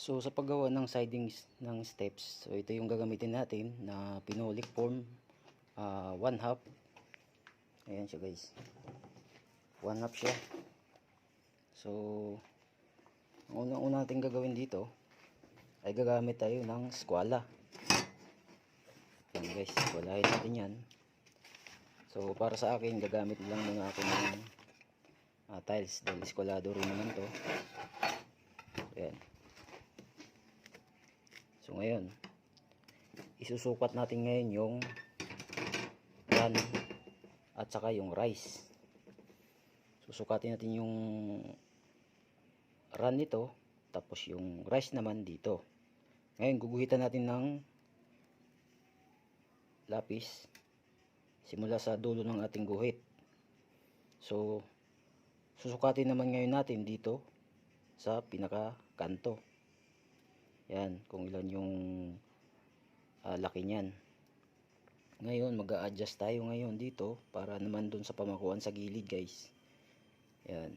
So sa paggawa ng sidings ng steps, so ito yung gagamitin natin na pinolik form ah, one half. Ayan siya guys. One half siya. So ang unang-una natin gagawin dito ay gagamit tayo ng skwala. Yan guys, skwalahin natin yan. So para sa akin gagamit lang muna ako ng ah, tiles dahil skwalado rin naman to. Ayan. So ngayon, isusukat natin ngayon yung run at saka yung rice. Susukatin natin yung run nito tapos yung rice naman dito. Ngayon guguhitan natin ng lapis simula sa dulo ng ating guhit. So susukatin naman ngayon natin dito sa pinaka kanto. Yan, kung ilan yung ah, laki niyan. Ngayon, mag-a-adjust tayo ngayon dito para naman dun sa pamakuan sa gilid, guys. Yan.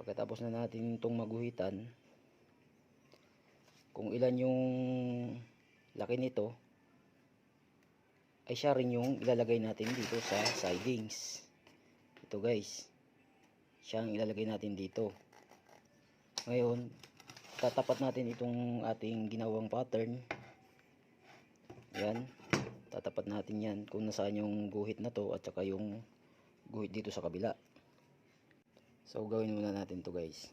Pagkatapos na natin itong maguhitan, kung ilan yung laki nito, ay siya rin yung ilalagay natin dito sa sidings. Ito guys. Siya ang ilalagay natin dito. Ngayon, tatapat natin itong ating ginawang pattern. Yan. Tatapat natin yan kung nasaan yung guhit na to at saka yung guhit dito sa kabila. So gawin muna natin to guys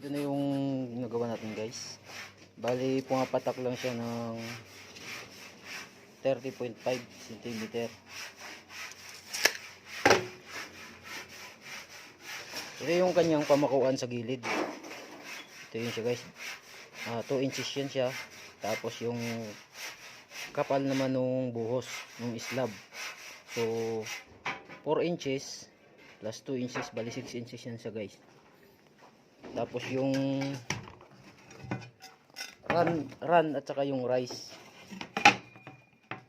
ito na yung ginagawa natin guys. Bali pumapatak lang siya ng 30.5 cm. Ito yung kanyang pamakuan sa gilid. Ito yun siya guys. 2 inches yan siya. Tapos yung kapal naman nung buhos, nung slab. So, 4 inches plus 2 inches, bali 6 inches yan siya guys. Tapos yung run, run at saka yung rise.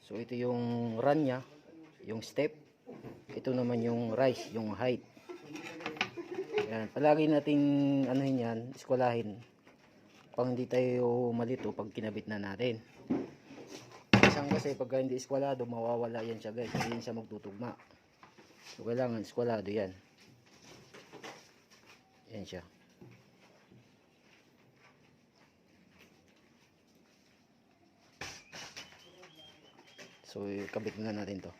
So, ito yung run niya, yung step. Ito naman yung rise, yung height. Yan, palagi natin anuhin yan, eskwalahin. Pang hindi tayo malito pag kinabit na natin. Isang kasi pagka hindi eskwalado, mawawala yan siya guys. Hindi siya magtutugma. So kailangan eskwalado yan. Yan siya. So, kabit na natin to.